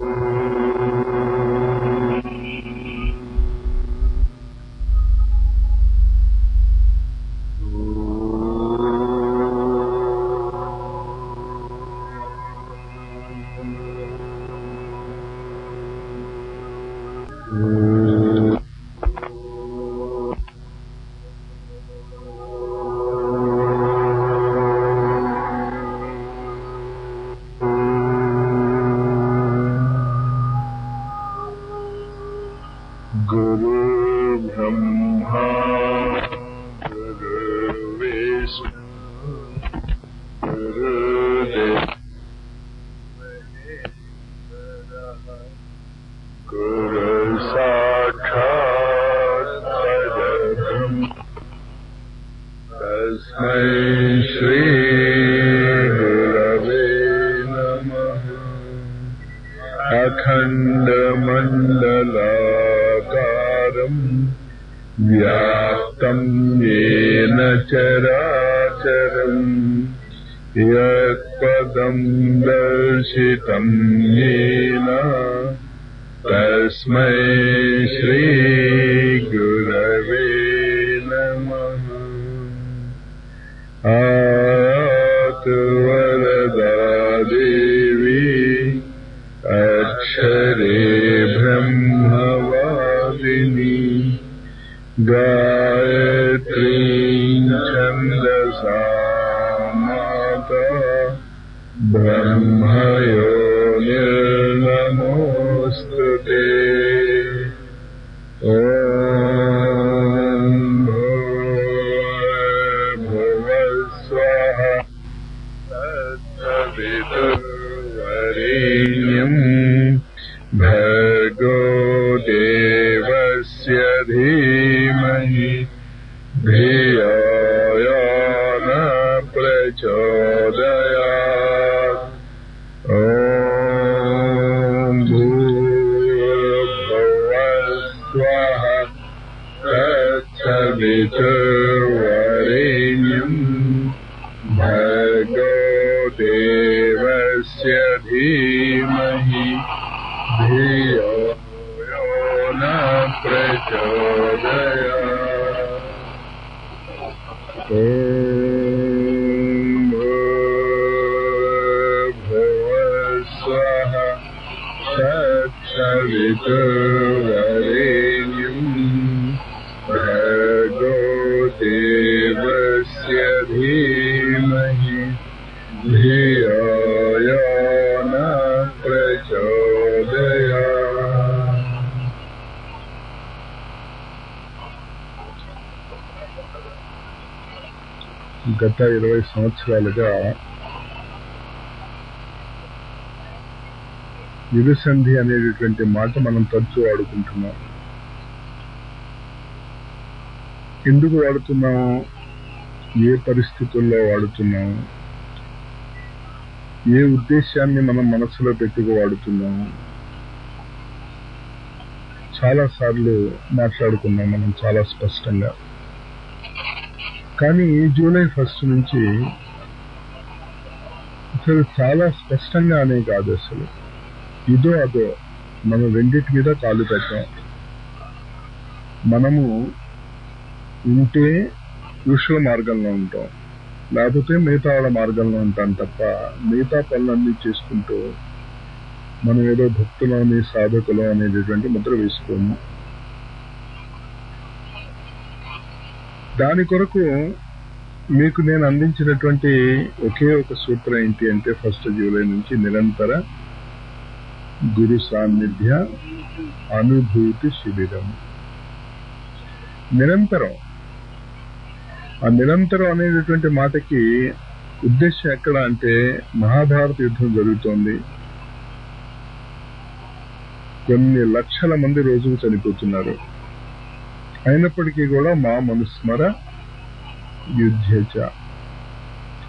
Mm-hmm. तस्मै श्रीगुरवे नमः। आतु वरदा देवी अक्षरे ब्रह्मवादिनी। गायत्रीं छन्दसा माता ब्रह्मयो निर्नमोऽस्तु ते भुवस्वः तत्सवितुर्वरेण्यम् भर्गो देवस्य धीमहि धियो न प्रचोदयात् च वरेण्यम् भगो देवस्य धीमहि धियो यो न प्रचोदया सः सरित धीमहि धियो यो न प्रचोदयात् గత ఇరవై సంవత్సరాలుగా యుగసంధి అనేటటువంటి మాట మనం తరచూ వాడుకుంటున్నాం ఎందుకు వాడుతున్నాం ఏ పరిస్థితుల్లో వాడుతున్నాం ఏ ఉద్దేశాన్ని మనం మనసులో పెట్టుకు వాడుతున్నాం చాలా సార్లు మాట్లాడుకున్నాం మనం చాలా స్పష్టంగా. కానీ జూలై ఫస్ట్ నుంచి అసలు చాలా స్పష్టంగా అనే కాదు అసలు. ఇదో అదో మనం రెండింటి మీద కాలు పెట్టాం. మనము ఉంటే ఋషుల మార్గంలో ఉంటాం. లేకపోతే మిగతా వాళ్ళ మార్గంలో ఉంటాం తప్ప మిగతా పనులన్నీ చేసుకుంటూ మనం ఏదో భక్తులని సాధకులు అనేటటువంటి ముద్ర వేసుకోము. దాని కొరకు మీకు నేను అందించినటువంటి ఒకే ఒక సూత్రం ఏంటి అంటే ఫస్ట్ జూలై నుంచి నిరంతర గురు సాన్నిధ్య అనుభూతి శిబిరం. నిరంతరం ఆ నిరంతరం అనేటటువంటి మాటకి ఉద్దేశం ఎక్కడ అంటే మహాభారత యుద్ధం జరుగుతోంది. కొన్ని లక్షల మంది రోజుకు చనిపోతున్నారు. అయినప్పటికీ కూడా మా మనుస్మర యుద్ధచ.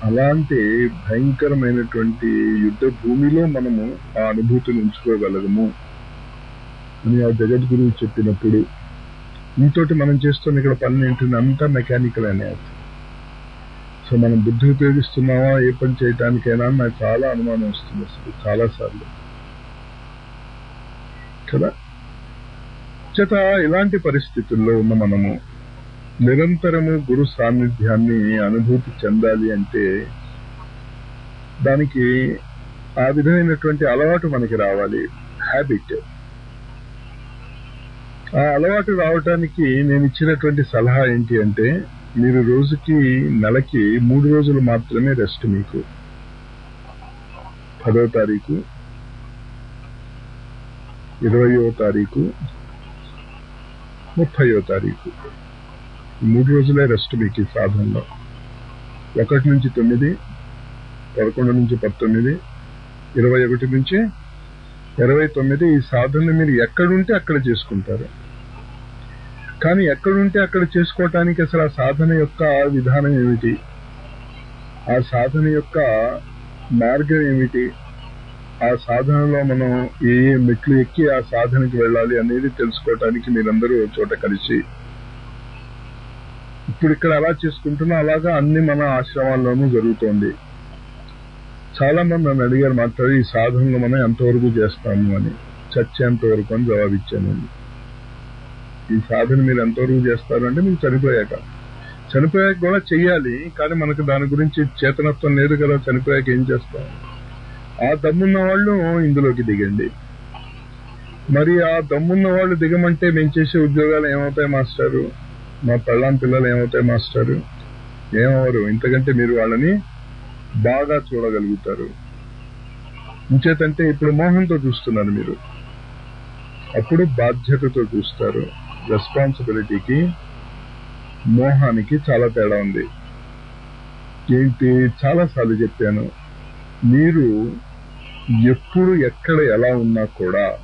అలాంటి భయంకరమైనటువంటి యుద్ధ భూమిలో మనము ఆ అనుభూతిని ఉంచుకోగలగము. అని ఆ జగద్గురువు చెప్పినప్పుడు ఇంతోటి మనం చేస్తున్న ఇక్కడ పని ఏంటంటే అంతా మెకానికల్ అనేది సో మనం బుద్ధి ఉపయోగిస్తున్నావా ఏ పని చేయటానికైనా నాకు చాలా అనుమానం వస్తుంది అసలు చాలా సార్లు కదా? చేత ఇలాంటి పరిస్థితుల్లో ఉన్న మనము నిరంతరము గురు సాన్నిధ్యాన్ని అనుభూతి చెందాలి అంటే దానికి ఆ విధమైనటువంటి అలవాటు మనకి రావాలి. హ్యాబిట్ ఆ అలవాటు రావటానికి నేను ఇచ్చినటువంటి సలహా ఏంటి అంటే మీరు రోజుకి నెలకి మూడు రోజులు మాత్రమే రెస్ట్ మీకు. పదో తారీఖు ఇరవయో తారీఖు ముప్పయో తారీఖు. మూడు రోజులే రెస్ట్ మీకు ఈ సాధనలో. ఒకటి నుంచి తొమ్మిది పదకొండు నుంచి పంతొమ్మిది ఇరవై ఒకటి నుంచి ఇరవై తొమ్మిది ఈ సాధనలు మీరు ఎక్కడుంటే అక్కడ చేసుకుంటారు. కానీ ఎక్కడుంటే అక్కడ చేసుకోవటానికి అసలు ఆ సాధన యొక్క విధానం ఏమిటి? ఆ సాధన యొక్క మార్గం ఏమిటి? ఆ సాధనలో మనం ఏ ఏ మెట్లు ఎక్కి ఆ సాధనకి వెళ్ళాలి అనేది తెలుసుకోవటానికి మీరందరూ చోట కలిసి ఇప్పుడు ఇక్కడ అలా చేసుకుంటున్నా అలాగా అన్ని మన ఆశ్రమాల్లోనూ జరుగుతోంది. చాలా మంది నన్ను అడిగారు మాట్లాడి ఈ సాధనలు మనం ఎంతవరకు చేస్తాము? అని. చచ్చేంత వరకు అని జవాబిచ్చానండి ఈ సాధన మీరు ఎంతవరకు చేస్తారు అంటే మీరు చనిపోయాక. చనిపోయాక కూడా చెయ్యాలి కానీ మనకు దాని గురించి చేతనత్వం లేదు కదా చనిపోయాక ఏం చేస్తాం? ఆ దమ్మున్న వాళ్ళు ఇందులోకి దిగండి. మరి ఆ దమ్మున్న వాళ్ళు దిగమంటే మేము చేసే ఉద్యోగాలు ఏమవుతాయి మాస్టారు? మా పెళ్ళాం పిల్లలు ఏమవుతాయి మాస్టారు? ఏమవరు ఇంతకంటే మీరు వాళ్ళని బాగా చూడగలుగుతారు. ఇంచేతంటే ఇప్పుడు మోహంతో చూస్తున్నారు మీరు. అప్పుడు బాధ్యతతో చూస్తారు. రెస్పాన్సిబిలిటీకి మోహానికి చాలా తేడా ఉంది. ఏంటి? చాలా సార్లు చెప్పాను. మీరు ఎప్పుడు ఎక్కడ ఎలా ఉన్నా కూడా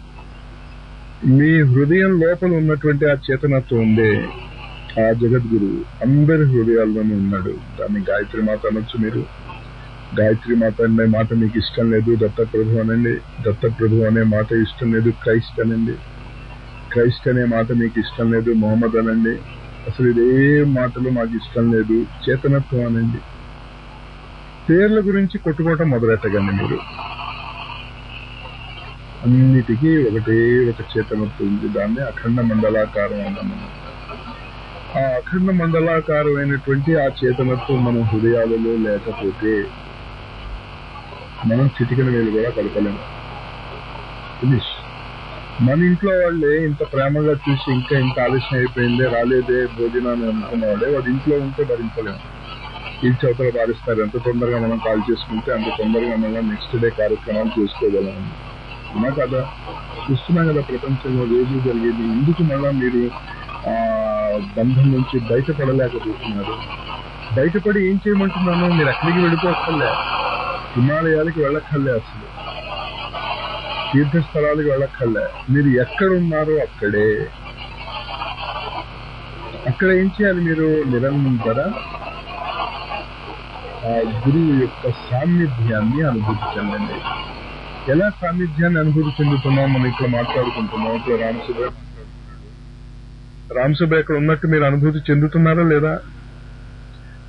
మీ హృదయం లోపల ఉన్నటువంటి ఆ చేతనత్వం ఉందే ఆ జగద్గురు అందరి హృదయాల్లోనూ ఉన్నాడు. దాన్ని గాయత్రి మాత అనొచ్చు మీరు. గాయత్రి మాత అనే మాట మీకు ఇష్టం లేదు దత్తప్రభు అనండి. దత్తప్రభు అనే మాట ఇష్టం లేదు క్రైస్ట్ అనండి. క్రైస్ట్ అనే మాట మీకు ఇష్టం లేదు మొహమ్మద్ అనండి. అసలు ఇదే మాటలు మాకు ఇష్టం లేదు చేతనత్వం అనండి. పేర్ల గురించి కొట్టుకోవటం మొదలెట్టగండి మీరు. అన్నిటికీ ఒకటే ఒక చేతనత్వం ఉంది దాన్ని అఖండ మండలాకారం అన్నాము ఆ అఖండ మండలాకారమైనటువంటి ఆ చేతనత్వం మన హృదయాలలో లేకపోతే మనం చిటికన వేలు కూడా కలపలేము ఫినిష్ మన ఇంట్లో వాళ్ళే ఇంత ప్రేమగా చూసి ఇంకా ఇంత ఆలస్యం అయిపోయిందే రాలేదే భోజనాన్ని అనుకున్నవాడే వాడు ఇంట్లో ఉంటే భరించలేము. ఈ చౌతలు భారిస్తారు ఎంత తొందరగా మనం కాల్ చేసుకుంటే అంత తొందరగా మనం నెక్స్ట్ డే కార్యక్రమాలు చేసుకోగలం. అవునా కదా? చూస్తున్నాం కదా ప్రపంచంలో రోజు జరిగేది. ఎందుకు మళ్ళా మీరు బంధం నుంచి బయటపడలేకపోతున్నారు? బయటపడి ఏం చేయమంటున్నాను? మీరు అక్కడికి వెళ్ళిపోక్కర్లే హిమాలయాలకి వెళ్ళక్కర్లే అసలు. తీర్థస్థలాలకు వెళ్ళక్కర్లే. మీరు ఎక్కడున్నారో అక్కడే. అక్కడ ఏం చేయాలి మీరు? నిరంతర ఆ గురువు యొక్క సాన్నిధ్యాన్ని అనుభూతి చెందండి. ఎలా సాన్నిధ్యాన్ని అనుభూతి చెందుతున్నాం మనం ఇక్కడ మాట్లాడుకుంటున్నాం? రామసభ రామసుబ్బాయి రామసుబ్బాయి ఇక్కడ ఉన్నట్టు మీరు అనుభూతి చెందుతున్నారా లేదా?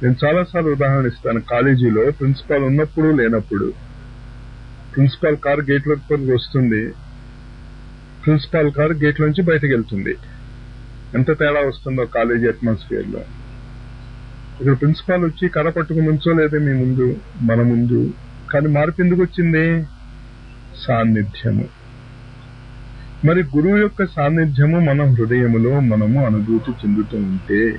నేను చాలాసార్లు ఉదాహరణ ఇస్తాను. కాలేజీలో ప్రిన్సిపాల్ ఉన్నప్పుడు లేనప్పుడు. ప్రిన్సిపాల్ కార్ గేట్ లోపలికి వస్తుంది. ప్రిన్సిపాల్ కార్ గేట్ నుంచి బయటకు వెళ్తుంది. ఎంత తేడా వస్తుందో కాలేజీ అట్మాస్ఫియర్లో. ఇక్కడ ప్రిన్సిపాల్ వచ్చి కర్ర పట్టుకుని నుంచోలేదే మీ ముందు మన ముందు. కానీ మార్పు ఎందుకు వచ్చింది? సాన్నిధ్యము. మరి గురువు యొక్క సాన్నిధ్యము మన హృదయములో మనము అనుభూతి చెందుతూ ఉంటే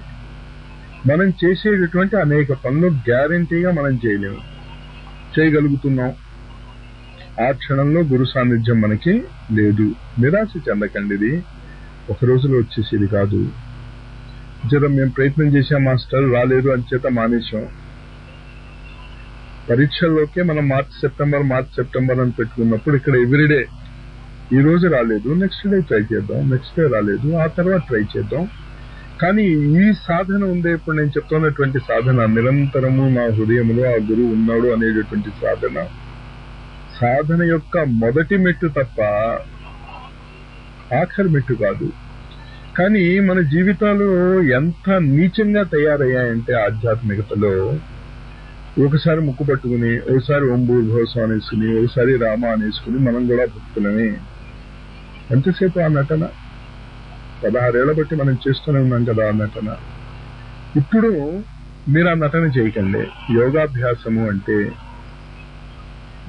మనం చేసేటటువంటి అనేక పనులు గ్యారంటీగా మనం చేయలేము. చేయగలుగుతున్నాం. ఆ క్షణంలో గురు సాన్నిధ్యం మనకి లేదు. నిరాశ చెందకండి ఇది. ఒక రోజులో వచ్చేసేది కాదు. జర మేము ప్రయత్నం చేసాం మాస్టర్. రాలేదు అని చేత మానేశాం. పరీక్షల్లోకే మనం మార్చ్ సెప్టెంబర్ మార్చ్ సెప్టెంబర్ అని పెట్టుకున్నప్పుడు ఇక్కడ ఎవ్రీడే ఈ రోజు రాలేదు. నెక్స్ట్ డే ట్రై చేద్దాం. నెక్స్ట్ డే రాలేదు. ఆ తర్వాత ట్రై చేద్దాం. కానీ ఈ సాధన ఉందే ఇప్పుడు నేను చెప్తున్నటువంటి సాధన. నిరంతరము నా హృదయంలో ఆ గురువు ఉన్నాడు అనేటటువంటి సాధన. సాధన యొక్క మొదటి మెట్టు తప్ప ఆఖరి మెట్టు కాదు. కానీ మన జీవితాలు ఎంత నీచంగా తయారయ్యాయంటే ఆధ్యాత్మికతలో ఒకసారి ముక్కు పట్టుకుని ఒకసారి ఓం భూర్భోసం అనేసుకుని ఒకసారి రామ అనేసుకుని మనం కూడా భక్తులమే. ఎంతసేపు ఆ నటన? పదహారేళ్ళ బట్టి మనం చేస్తూనే ఉన్నాం కదా ఆ నటన. ఇప్పుడు మీరు ఆ నటన చేయకండి. యోగాభ్యాసము అంటే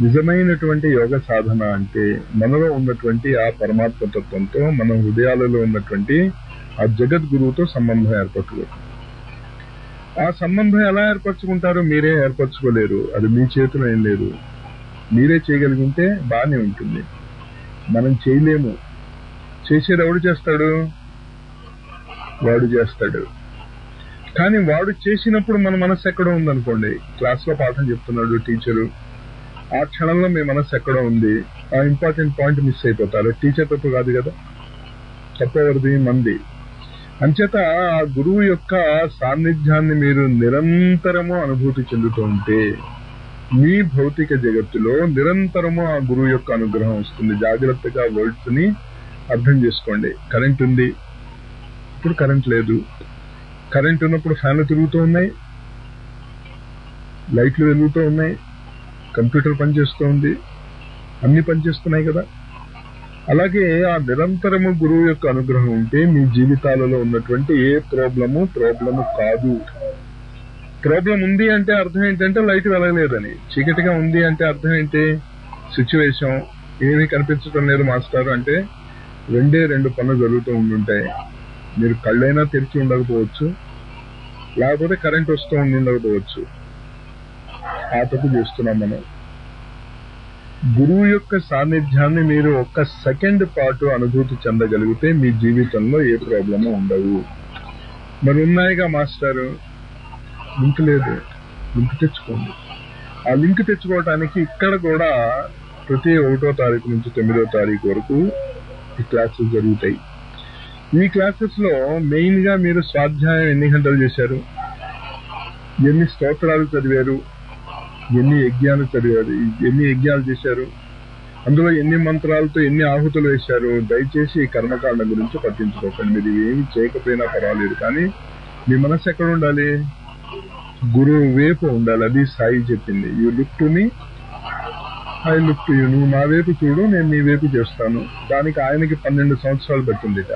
నిజమైనటువంటి యోగ సాధన అంటే మనలో ఉన్నటువంటి ఆ పరమాత్మ తత్వంతో మన హృదయాలలో ఉన్నటువంటి ఆ జగద్గురువుతో సంబంధం ఏర్పరచుకోవటం. ఆ సంబంధం ఎలా ఏర్పరచుకుంటారో మీరే ఏర్పరచుకోలేరు. అది మీ చేతిలో ఏం లేదు. మీరే చేయగలిగింటే బాగానే ఉంటుంది. మనం చేయలేము. చేసేది ఎవడు చేస్తాడు? వాడు చేస్తాడు. కానీ వాడు చేసినప్పుడు మన మనసు ఎక్కడో ఉందనుకోండి. క్లాస్లో పాఠం చెప్తున్నాడు టీచరు. ఆ క్షణంలో మీ మనసు ఎక్కడో ఉంది. ఆ ఇంపార్టెంట్ పాయింట్ మిస్ అయిపోతారు. టీచర్ తప్పు కాదు కదా? తప్పెవరిది మంది. అంచేత ఆ గురువు యొక్క సాన్నిధ్యాన్ని మీరు నిరంతరము అనుభూతి చెందుతూ ఉంటే మీ భౌతిక జగత్తులో నిరంతరము ఆ గురువు యొక్క అనుగ్రహం వస్తుంది. జాగ్రత్తగా వర్డ్స్ని అర్థం చేసుకోండి. కరెంట్ ఉంది. ఇప్పుడు కరెంట్ లేదు. కరెంట్ ఉన్నప్పుడు ఫ్యాన్లు తిరుగుతూ ఉన్నాయి. లైట్లు వెలుగుతూ ఉన్నాయి. కంప్యూటర్ పనిచేస్తూ ఉంది అన్ని పనిచేస్తున్నాయి కదా. అలాగే ఆ నిరంతరము గురువు యొక్క అనుగ్రహం ఉంటే మీ జీవితాలలో ఉన్నటువంటి ఏ ప్రాబ్లము ప్రాబ్లము కాదు. ప్రాబ్లం ఉంది అంటే అర్థం ఏంటంటే లైట్ వెలగలేదని. చీకటిగా ఉంది అంటే అర్థం ఏంటి? సిచ్యువేషన్ ఏమీ కనిపించడం లేదు మాస్టర్. అంటే రెండే రెండు పనులు జరుగుతూ ఉండుంటాయి. మీరు కళ్ళైనా తెరిచి ఉండకపోవచ్చు. లేకపోతే కరెంట్ వస్తూ ఉండి ఉండకపోవచ్చు. ఆ తప్పు చేస్తున్నాం మనం. గురువు యొక్క సాన్నిధ్యాన్ని మీరు ఒక్క సెకండ్ పాటు అనుభూతి చెందగలిగితే మీ జీవితంలో ఏ ప్రాబ్లము ఉండవు. మరి ఉన్నాయిగా మాస్టారు లింక్ లేదు. లింక్ తెచ్చుకోండి. ఆ లింక్ తెచ్చుకోవటానికి ఇక్కడ కూడా ప్రతి ఒకటో తారీఖు నుంచి తొమ్మిదో తారీఖు వరకు ఈ క్లాసెస్ జరుగుతాయి. ఈ క్లాసెస్లో మెయిన్గా మీరు స్వాధ్యాయం ఎన్ని గంటలు చేశారు? ఎన్ని స్తోత్రాలు చదివారు? ఎన్ని యజ్ఞాలు చదివారు? ఎన్ని యజ్ఞాలు చేశారు? అందులో ఎన్ని మంత్రాలతో ఎన్ని ఆహుతులు వేశారు? దయచేసి ఈ కర్మకాండ గురించి పట్టించుకోకండి. మీరు ఏమి చేయకపోయినా పర్వాలేదు. కానీ మీ మనసు ఎక్కడ ఉండాలి? గురువు వైపు ఉండాలి. అది సాయి చెప్పింది. You look to me I look to you నువ్వు నా వైపు చూడు. నేను నీ వైపు చేస్తాను. దానికి ఆయనకి పన్నెండు సంవత్సరాలు పట్టిందిట.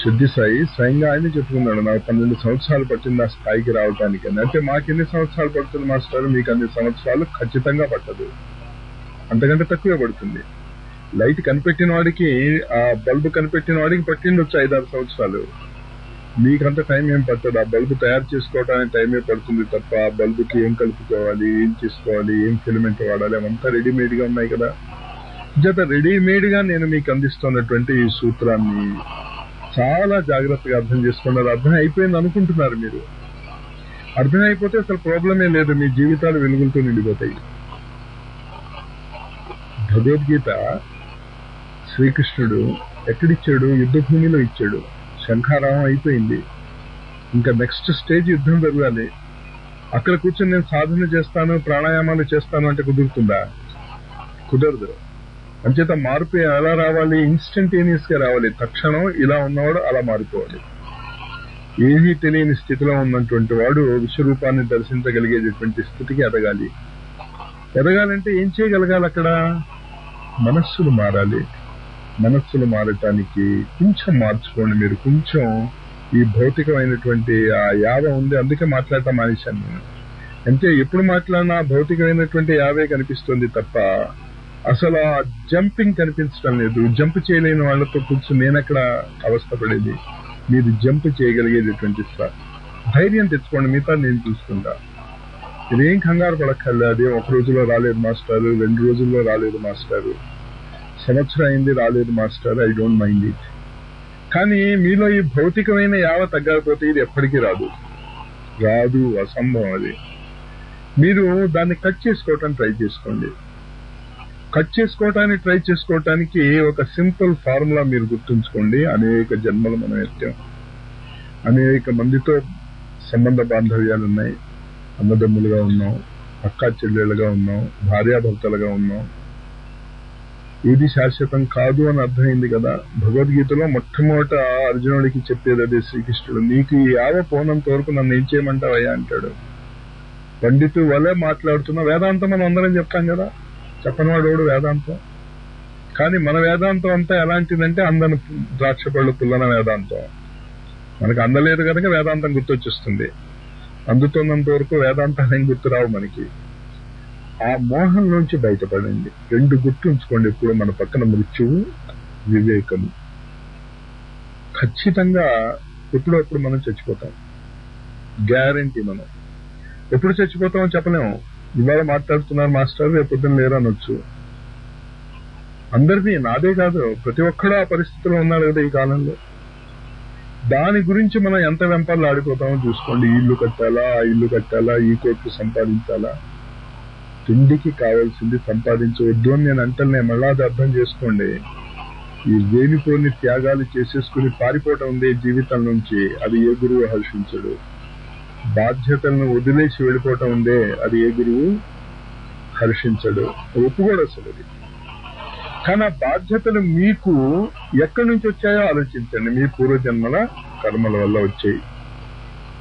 శుద్ధి సాయి స్వయంగా ఆయనే చెప్పుకున్నాడు నాకు పన్నెండు సంవత్సరాలు పట్టింది ఆ స్థాయికి రావటానికి అని అంటే మాకు ఎన్ని సంవత్సరాలు పడుతుంది మాస్టర్? మీకు అన్ని సంవత్సరాలు ఖచ్చితంగా పట్టదు. అంతకంటే తక్కువే పడుతుంది. లైట్ కనిపెట్టిన వాడికి ఆ బల్బు కనిపెట్టిన వాడికి పట్టిండొచ్చు ఐదారు సంవత్సరాలు. మీకంత టైం ఏం పట్టదు. ఆ బల్బు తయారు చేసుకోవడానికి టైమే పడుతుంది తప్ప ఆ బల్బుకి ఏం కలుపుకోవాలి ఏం చేసుకోవాలి ఏం ఫిలిమెంట్ వాడాలి అవంతా రెడీమేడ్గా ఉన్నాయి కదా. జత రెడీమేడ్గా నేను మీకు అందిస్తున్నటువంటి ఈ సూత్రాన్ని చాలా జాగ్రత్తగా అర్థం చేసుకున్నారు. అర్థం అయిపోయింది అనుకుంటున్నారు మీరు. అర్థం అయిపోతే అసలు ప్రాబ్లమే లేదు. మీ జీవితాలు వెలుగులతో నిండిపోతాయి. భగవద్గీత శ్రీకృష్ణుడు ఎక్కడిచ్చాడు? యుద్ధ భూమిలో ఇచ్చాడు. శంఖారావం అయిపోయింది. ఇంకా నెక్స్ట్ స్టేజ్ యుద్ధం జరగాలి. అక్కడ కూర్చొని నేను సాధన చేస్తాను ప్రాణాయామాలు చేస్తాను అంటే కుదురుతుందా? కుదరదు. అంచేత మార్పు ఎలా రావాలి? ఇన్స్టంటేనియస్గా రావాలి. తక్షణం ఇలా ఉన్నవాడు అలా మారిపోవాలి. ఏమీ తెలియని స్థితిలో ఉన్నటువంటి వాడు విశ్వరూపాన్ని దర్శించగలిగేటటువంటి స్థితికి ఎదగాలి. ఎదగాలంటే ఏం చేయగలగాలి అక్కడ? మనస్సులు మారాలి. మనస్సులు మారటానికి కొంచెం మార్చుకోండి మీరు. కొంచెం ఈ భౌతికమైనటువంటి ఆ యావ ఉంది అందుకే మాట్లాడటం మానేశాను నేను. అంటే ఎప్పుడు మాట్లాడినా భౌతికమైనటువంటి యావే కనిపిస్తుంది తప్ప అసలు ఆ జంపింగ్ కనిపించడం లేదు. జంప్ చేయలేని వాళ్ళతో కూర్చొని అక్కడ అవస్థపడేది మీరు జంప్ చేయగలిగేటటువంటి స- ధైర్యం తెచ్చుకోండి మిగతా నేను చూసుకుంటా. ఇదేం కంగారు పడక్కర్లే అది ఒక రోజులో రాలేదు మాస్టారు రెండు రోజుల్లో రాలేదు మాస్టారు. సంవత్సరం అయింది రాలేదు master I don't mind it. కానీ మీలో ఈ భౌతికమైన యావ తగ్గకపోతే ఇది ఎప్పటికీ రాదు. రాదు అసంభవం అది. మీరు దాన్ని కట్ చేసుకోవటానికి ట్రై చేసుకోండి. కట్ చేసుకోవటానికి ట్రై చేసుకోవటానికి ఒక సింపుల్ ఫార్ములా మీరు గుర్తుంచుకోండి. అనేక జన్మలు మనం ఎత్తాం అనేక మందితో సంబంధ బాంధవ్యాలు ఉన్నాయి అన్నదమ్ములుగా ఉన్నాం అక్కా చెల్లెళ్ళుగా ఉన్నాం భార్యాభర్తలుగా ఉన్నాం. ఇది శాశ్వతం కాదు అని అర్థమైంది కదా? భగవద్గీతలో మొట్టమొదట అర్జునుడికి చెప్పేది అదే శ్రీకృష్ణుడు. నీకు ఈ యావ పోనంత వరకు నన్ను ఏం చేయమంటావయ్యా? అంటాడు. పండితు వలె మాట్లాడుతున్న వేదాంతం మనం అందరం చెప్తాం కదా? చెప్పనివాడు వేదాంతం? కానీ మన వేదాంతం అంతా ఎలాంటిదంటే అందని ద్రాక్ష పళ్ళు పుల్లన వేదాంతం. మనకు అందలేదు కనుక వేదాంతం గుర్తొచ్చేస్తుంది. అందుతున్నంత వరకు వేదాంతాలు ఏం గుర్తురావు మనకి. ఆ మోహం నుంచి బయటపడండి. రెండు గుర్తుంచుకోండి ఇప్పుడు మన పక్కన మృత్యువు వివేకము. ఖచ్చితంగా ఎప్పుడప్పుడు మనం చచ్చిపోతాం. గ్యారంటీ మనం. ఎప్పుడు చచ్చిపోతామో చెప్పలేము. ఇవాళ మాట్లాడుతున్నారు మాస్టర్ రేపు పొద్దున్న లేరు అనొచ్చు అందరినీ నాదే కాదు ప్రతి ఒక్కడు ఆ పరిస్థితిలో ఉన్నారు కదా ఈ కాలంలో. దాని గురించి మనం ఎంత వెంపర్లు ఆడిపోతామో చూసుకోండి. ఈ ఇల్లు కట్టాలా ఆ ఇల్లు కట్టాలా ఈ కోట్లు సంపాదించాలా. తిండికి కావాల్సింది సంపాదించవద్దు అని నేను అంటలే మళ్ళా అది అర్థం చేసుకోండి. ఈ వేలిపోని త్యాగాలు చేసేసుకుని పారిపోవటం ఉంది జీవితం నుంచి. అది ఏ గురువు హర్షించడు. బాధ్యతలను వదిలేసి వెళ్ళిపోవటం ఉందే అది ఏ గురువు? హర్షించడు ఒప్పుకోడు అసలు అది. కానీ ఆ బాధ్యతలు మీకు ఎక్కడి నుంచి వచ్చాయో ఆలోచించండి. మీ పూర్వజన్మల కర్మల వల్ల వచ్చాయి.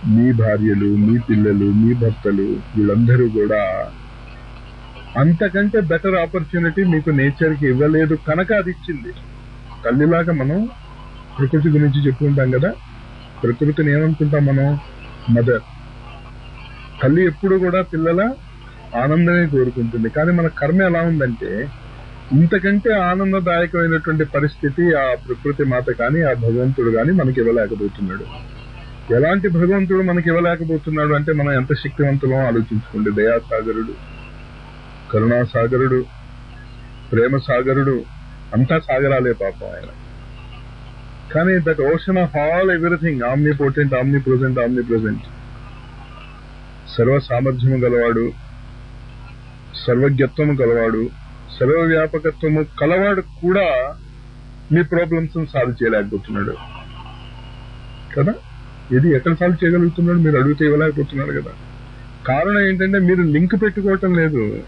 మీ భార్యలు మీ పిల్లలు మీ భర్తలు వీళ్ళందరూ కూడా అంతకంటే బెటర్ ఆపర్చునిటీ మీకు నేచర్కి ఇవ్వలేదు కనుక అది ఇచ్చింది. తల్లిలాగా మనం ప్రకృతి గురించి చెప్పుకుంటాం కదా? ప్రకృతిని ఏమనుకుంటాం మనం? మదర్. తల్లి ఎప్పుడు కూడా పిల్లల ఆనందమే కోరుకుంటుంది. కానీ మన కర్మ ఎలా ఉందంటే ఇంతకంటే ఆనందదాయకమైనటువంటి పరిస్థితి ఆ ప్రకృతి మాత కానీ ఆ భగవంతుడు కానీ మనకి ఇవ్వలేకపోతున్నాడు. ఎలాంటి భగవంతుడు మనకి ఇవ్వలేకపోతున్నాడు అంటే మనం ఎంత శక్తివంతులో ఆలోచించుకోండి. దయాసాగరుడు కరుణాసాగరుడు ప్రేమ సాగరుడు అంతా సాగరాలే పాపం ఆయన. కానీ that ocean of all everything omnipotent omnipresent omnipresent సర్వ సామర్థ్యము గలవాడు సర్వజ్ఞత్వము గలవాడు సర్వవ్యాపకత్వము కలవాడు కూడా మీ ప్రాబ్లమ్స్ సాల్వ్ చేయలేకపోతున్నాడు. కదా? ఇది ఎక్కడ సాల్వ్ చేయగలుగుతున్నాడు? మీరు అడిగితే ఇవ్వలేకపోతున్నాడు కదా. కారణం ఏంటంటే మీరు లింక్ పెట్టుకోవటం లేదు.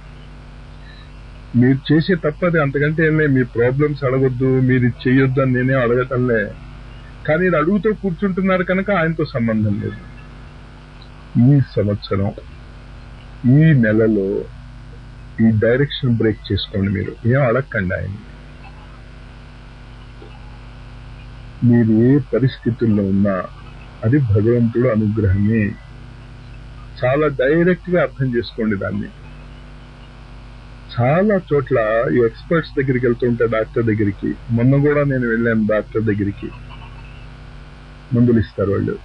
మీరు చేసే తప్పది అంతకంటే మీ ప్రాబ్లమ్స్ అడగొద్దు మీరు చేయొద్దు చెయ్యొద్దు అని నేనే అడగటంలే కానీ ఇది అడుగుతూ కూర్చుంటున్నారు కనుక ఆయనతో సంబంధం లేదు. ఈ సంవత్సరం ఈ నెలలో ఈ డైరెక్షన్ బ్రేక్ చేసుకోండి మీరు. ఏం అడగకండి ఆయన మీరు ఏ పరిస్థితుల్లో ఉన్నా అది భగవంతుడు అనుగ్రహమే. చాలా డైరెక్ట్గా అర్థం చేసుకోండి దాన్ని. చాలా చోట్ల ఈ ఎక్స్పర్ట్స్ దగ్గరికి వెళ్తుంటే డాక్టర్ దగ్గరికి. మొన్న కూడా నేను వెళ్ళాను డాక్టర్ దగ్గరికి. మందులు ఇస్తారు వాళ్ళు.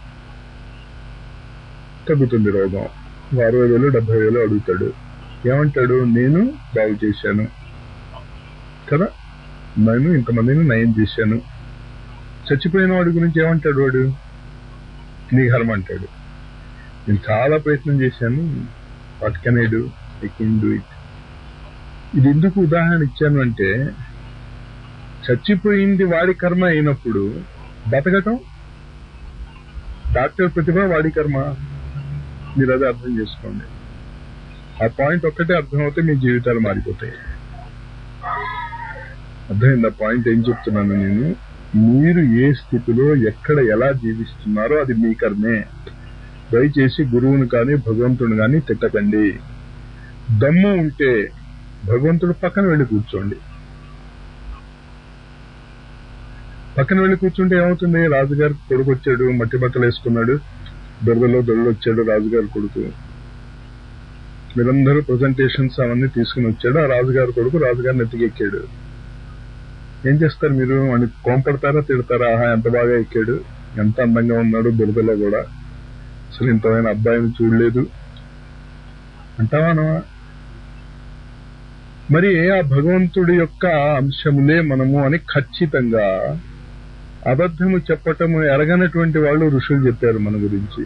తగ్గుతుంది రోగం. అరవై వేలు డెబ్బై వేలు అడుగుతాడు. ఏమంటాడు? నేను బాగు చేశాను. కదా? నేను ఇంతమందిని నయం చేశాను. చచ్చిపోయిన వాడి గురించి ఏమంటాడు వాడు? నీ అంటాడు. నేను చాలా ప్రయత్నం చేశాను. What can I do I can do it ఇది ఎందుకు ఉదాహరణ ఇచ్చాను అంటే చచ్చిపోయింది వాడి కర్మ అయినప్పుడు బతకటం? డాక్టర్ ప్రతిభ వాడి కర్మ. మీరు అది అర్థం చేసుకోండి. ఆ పాయింట్ ఒక్కటే అర్థమవుతే మీ జీవితాలు మారిపోతాయి. అర్థమైంది? ఆ పాయింట్ ఏం చెప్తున్నాను నేను? మీరు ఏ స్థితిలో ఎక్కడ ఎలా జీవిస్తున్నారో అది మీ కర్మే. దయచేసి గురువుని కానీ భగవంతుని కానీ తిట్టకండి. దమ్ము ఉంటే భగవంతుడు పక్కన వెళ్ళి కూర్చోండి. పక్కన వెళ్ళి కూర్చుంటే ఏమవుతుంది? రాజుగారి కొడుకు వచ్చాడు మట్టి బట్టలు వేసుకున్నాడు దొరదలో దొరలు వచ్చాడు రాజుగారి కొడుకు. మీరందరూ ప్రజెంటేషన్స్ అవన్నీ తీసుకుని వచ్చాడు. ఆ రాజుగారి కొడుకు రాజుగారిని ఎత్తికెక్కాడు. ఏం చేస్తారు మీరు? అని కోంపడతారా తిడతారా? ఆహా ఎంత బాగా ఎక్కాడు. ఎంత అందంగా ఉన్నాడు బురదలో కూడా. అసలు ఇంతమైన అబ్బాయిని చూడలేదు. అంటావా మరి ఆ భగవంతుడి యొక్క అంశములే మనము అని ఖచ్చితంగా అబద్ధము చెప్పటము ఎరగనటువంటి వాళ్ళు ఋషులు చెప్పారు మన గురించి.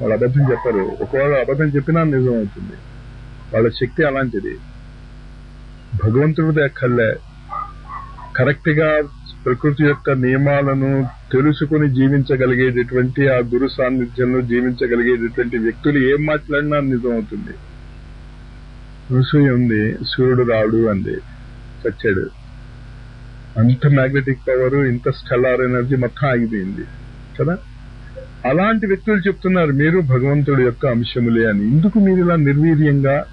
వాళ్ళు అబద్ధం చెప్పారు. ఒకవేళ అబద్ధం చెప్పినా నిజం అవుతుంది. వాళ్ళ శక్తి అలాంటిది. భగవంతుడిది అక్కర్లే. కరెక్ట్గా ప్రకృతి యొక్క నియమాలను తెలుసుకుని జీవించగలిగేటటువంటి ఆ గురు సాన్నిధ్యంలో జీవించగలిగేటటువంటి వ్యక్తులు ఏం మాట్లాడినా నిజం అవుతుంది. ఋషి ఉంది సూర్యుడు రాడు అంది. చచ్చాడు అంత మ్యాగ్నెటిక్ పవర్ ఇంత స్టెల్లార్ ఎనర్జీ మొత్తం ఆగిపోయింది. కదా? అలాంటి వ్యక్తులు చెప్తున్నారు మీరు భగవంతుడి యొక్క అంశములే అని. ఎందుకు మీరు ఇలా నిర్వీర్యంగా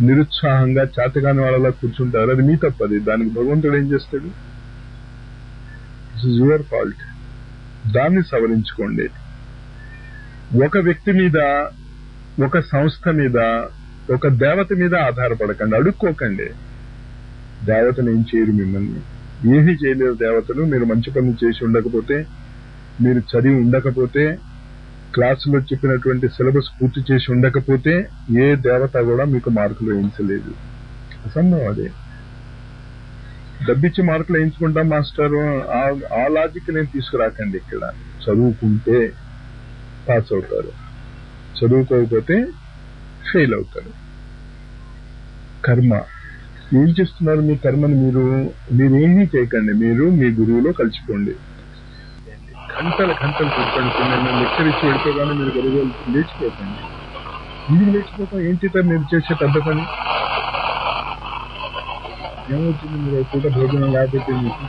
నిరుత్సాహంగా చేతగాని వాళ్ళలా కూర్చుంటారు. అది మీ తప్పది. దానికి భగవంతుడు ఏం చేస్తాడు? దిస్ ఇస్ యువర్ ఫాల్ట్ దాన్ని సవరించుకోండి. ఒక వ్యక్తి మీద ఒక సంస్థ మీద ఒక దేవత మీద ఆధారపడకండి అడుక్కోకండి. దేవత ఏం చేయరు మిమ్మల్ని. ఏమీ చేయలేరు దేవతలు. మీరు మంచి పనులు చేసి ఉండకపోతే మీరు చదివి ఉండకపోతే క్లాసులో చెప్పినటువంటి సిలబస్ పూర్తి చేసి ఉండకపోతే ఏ దేవత కూడా మీకు మార్కులు వేయించలేదు. అసంభవం అదే. డబ్బిచ్చి మార్కులు వేయించుకుంటాం మాస్టర్. ఆ లాజిక్ నేను తీసుకురాకండి ఇక్కడ. చదువుకుంటే పాస్ అవుతారు. చదువుకోకపోతే ఫెయిల్ అవుతారు. కర్మ. ఏం చేస్తున్నారు మీ కర్మని మీరు? మీరేమీ చేయకండి. మీరు మీ గురువులో కలిసిపోండి. గంటల గంటలు కూర్చోండి నేను లెక్చర్ ఇచ్చి వెళ్ళిపోగానే మీరు గడువు లేచిపోకండి. మీరు లేచిపోతాం ఏంటి సార్ మీరు చేసే పెద్ద పని? ఏమవుతుంది మీరు పూట భోజనం లేకపోతే మీకు?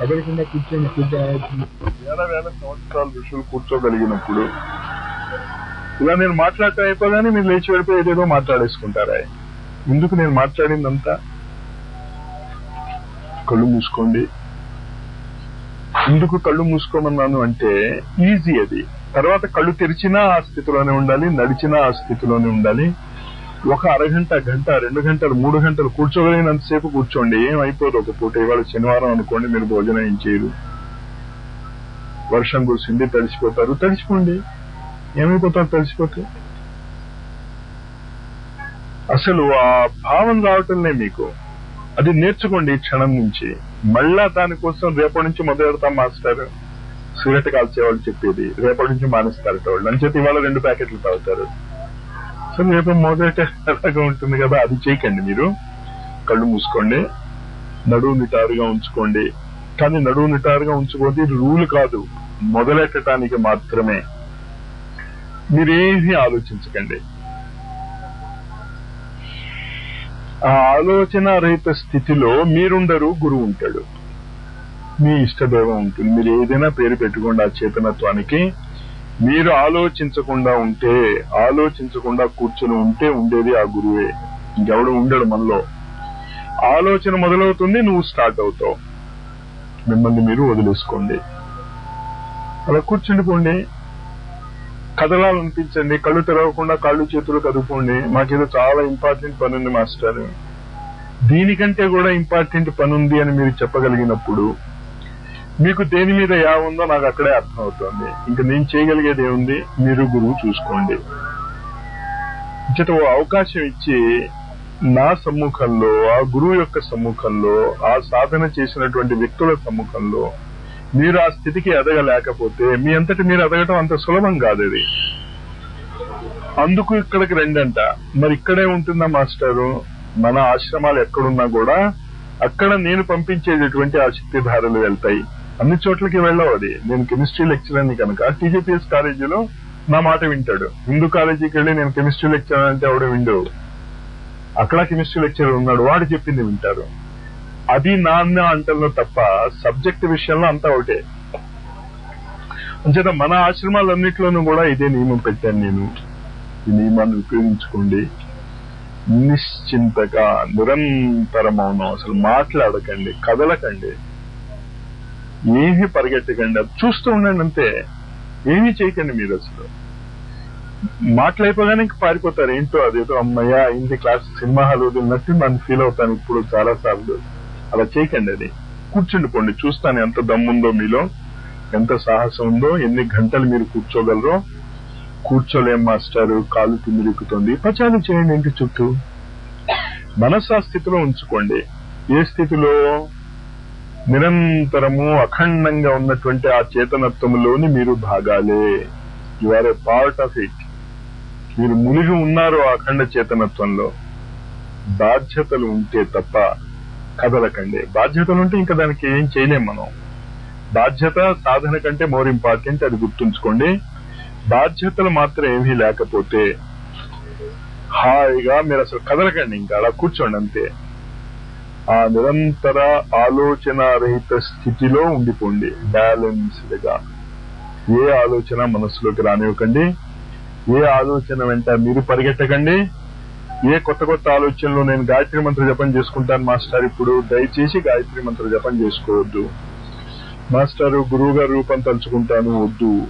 కదలకుండా కూర్చొని కూర్చొని వేల వేల సంవత్సరాలు ఋషులు కూర్చోగలిగినప్పుడు ఇలా నేను మాట్లాడటం అయిపోగానే మీరు లేచి వెళ్ళిపోయి ఏదేదో మాట్లాడేసుకుంటారా? ఎందుకు నేను మాట్లాడిందంతా? కళ్ళు మూసుకోండి. ఎందుకు కళ్ళు మూసుకోమన్నాను అంటే ఈజీ అది. తర్వాత కళ్ళు తెరిచినా ఆ స్థితిలోనే ఉండాలి నడిచినా ఆ స్థితిలోనే ఉండాలి. ఒక అరగంట గంట రెండు గంటలు మూడు గంటలు కూర్చోగలిగినంతసేపు కూర్చోండి. ఏం ఒక పూట. ఇవాళ శనివారం అనుకోండి మీరు భోజనం ఏం చేయరు. వర్షం కురిసింది తడిచిపోతారు తడిచిపోండి ఏమైపోతారు తెలిసిపోతే అసలు ఆ భావం రావటంలే మీకు. అది నేర్చుకోండి క్షణం నుంచి. మళ్ళా దానికోసం రేపటి నుంచి మొదలెడతాం మాస్టర్. సిగరెట్ కాల్చే వాళ్ళు చెప్పేది. రేపటి నుంచి మానేస్తారు వాళ్ళు అని చెప్పి ఇవాళ రెండు ప్యాకెట్లు తాగుతారు. సో రేపు మొదట ఉంటుంది కదా అది చేయకండి మీరు. కళ్ళు మూసుకోండి. నడువు నిటారుగా ఉంచుకోండి. కానీ నడువు నిటారుగా ఉంచుకోండి రూల్ కాదు. మొదలెట్టడానికి మాత్రమే. మీరేమీ ఆలోచించకండి. ఆ ఆలోచన రహిత స్థితిలో మీరుండరు గురువు ఉంటాడు. మీ ఇష్టదైవం ఉంటుంది. మీరు ఏదైనా పేరు పెట్టుకోండి ఆ చేతనత్వానికి. మీరు ఆలోచించకుండా ఉంటే ఆలోచించకుండా కూర్చుని ఉంటే ఉండేది ఆ గురువే. ఇంకెవడు ఉండడు మనలో. ఆలోచన మొదలవుతుంది నువ్వు స్టార్ట్ అవుతావు. మిమ్మల్ని మీరు వదిలేసుకోండి. అలా కూర్చుండిపోండి. కదలాలనిపించండి కళ్ళు తెరవకుండా కాళ్ళు చేతులు కదుపుకోండి. మాకేదో చాలా ఇంపార్టెంట్ పని ఉంది మాస్టర్. దీనికంటే కూడా ఇంపార్టెంట్ పని ఉంది అని మీరు చెప్పగలిగినప్పుడు మీకు దేని మీద యా ఉందో నాకు అక్కడే అర్థమవుతుంది. ఇంకా నేను చేయగలిగేది ఏముంది? మీరు గురువు చూసుకోండి. ఇచ్చట ఓ అవకాశం ఇచ్చి నా సమ్ముఖంలో ఆ గురువు యొక్క సమ్ముఖంలో ఆ సాధన చేసినటువంటి వ్యక్తుల సమ్ముఖంలో మీరు ఆ స్థితికి ఎదగలేకపోతే మీ అంతటి మీరు ఎదగటం అంత సులభం కాదు అది అందుకు ఇక్కడికి రెండంట. మరి ఇక్కడే ఉంటుందా మాస్టరు? మన ఆశ్రమాలు ఎక్కడున్నా కూడా అక్కడ నేను పంపించేటటువంటి ఆ శక్తిధారలు వెళ్తాయి. అన్ని చోట్లకి వెళ్ళవు అది. నేను కెమిస్ట్రీ లెక్చర్ అని కనుక. టీజీపీఎస్ కాలేజీలో నా మాట వింటాడు. హిందూ కాలేజీకి వెళ్ళి నేను కెమిస్ట్రీ లెక్చర్ అంటే ఆవిడ విండు? అక్కడ కెమిస్ట్రీ లెక్చర్ ఉన్నాడు. వాడు చెప్పింది వింటారు. అది నాన్న అంటల్లో తప్ప సబ్జెక్ట్ విషయంలో అంతా ఒకటే అంచేత మన ఆశ్రమాలన్నింటిలోనూ కూడా ఇదే నియమం పెట్టాను నేను. ఈ నియమాన్ని ఉపయోగించుకోండి. నిశ్చింతగా నిరంతర మౌనం అసలు మాట్లాడకండి కదలకండి. ఏమీ పరిగెట్టకండి అది చూస్తూ ఉండండి అంతే. ఏమీ చేయకండి మీరు అసలు. మాట్లాడిపోగానే ఇంక పారిపోతారు. ఏంటో అదేదో అమ్మయ్య ఇంటి క్లాస్ సినిమా హాల్ వదిలినట్టు నన్ను ఫీల్ అవుతాను. ఇప్పుడు చాలా సార్లు అలా చేయకండి అది. కూర్చుండిపోండి చూస్తాను ఎంత దమ్ముందో మీలో ఎంత సాహసం ఉందో ఎన్ని గంటలు మీరు కూర్చోగలరో. కూర్చోలేం మాస్టారు కాలు తిమ్మిరిక్కుతుంది. పచారం చేయండి ఇంటి చుట్టూ. మనసు ఆ స్థితిలో ఉంచుకోండి. ఏ స్థితిలో? నిరంతరము అఖండంగా ఉన్నటువంటి ఆ చేతనత్వములోని మీరు భాగాలే. You are a part of it మీరు మునిగి ఉన్నారు ఆ అఖండ చేతనత్వంలో. బాధ్యతలు ఉంటే తప్ప కదలకండి బాధ్యతలు ఉంటే ఇంకా దానికి ఏం చేయలేం మనం. బాధ్యత సాధన కంటే మోర్ ఇంపార్టెంట్ అది గుర్తుంచుకోండి. బాధ్యతలు మాత్రం ఏమీ లేకపోతే హాయిగా మీరు అసలు కదలకండి ఇంకా అలా కూర్చోండి అంతే. ఆ నిరంతర ఆలోచన రహిత స్థితిలో ఉండిపోండి. బ్యాలెన్స్డ్గా. ఏ ఆలోచన మనసులోకి రానివ్వకండి. ఏ ఆలోచన వెంట మీరు పరిగెట్టకండి. ఏ కొత్త కొత్త ఆలోచనలు నేను గాయత్రి మంత్ర జపం చేసుకుంటాను మాస్టర్. ఇప్పుడు దయచేసి గాయత్రి మంత్ర జపం చేసుకోవద్దు. మాస్టర్ గురువు గారి రూపం తలుచుకుంటాను వద్దు.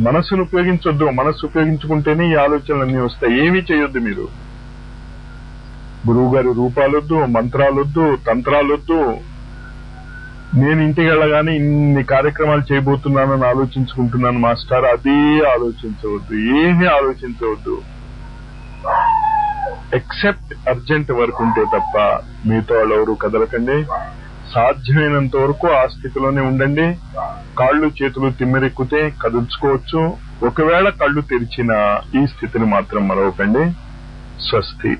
మనస్సును ఉపయోగించొద్దు. మనస్సు ఉపయోగించుకుంటేనే ఈ ఆలోచనలన్నీ వస్తాయి. ఏమీ చేయొద్దు మీరు. గురువు గారి రూపాలొద్దు మంత్రాలొద్దు తంత్రాలొద్దు. నేను ఇంటికి వెళ్ళగానే ఇన్ని కార్యక్రమాలు చేయబోతున్నానని ఆలోచించుకుంటున్నాను మాస్టర్. అదే ఆలోచించవద్దు. ఏమీ ఆలోచించవద్దు. ఎక్సెప్ట్ అర్జెంట్ వర్క్ ఉంటే తప్ప మీతో వాళ్ళు ఎవరు కదలకండి. సాధ్యమైనంత వరకు ఆ స్థితిలోనే ఉండండి. కాళ్ళు చేతులు తిమ్మెరెక్కితే కదుల్చుకోవచ్చు. ఒకవేళ కళ్ళు తెరిచిన ఈ స్థితిని మాత్రం మరవకండి. స్వస్తి.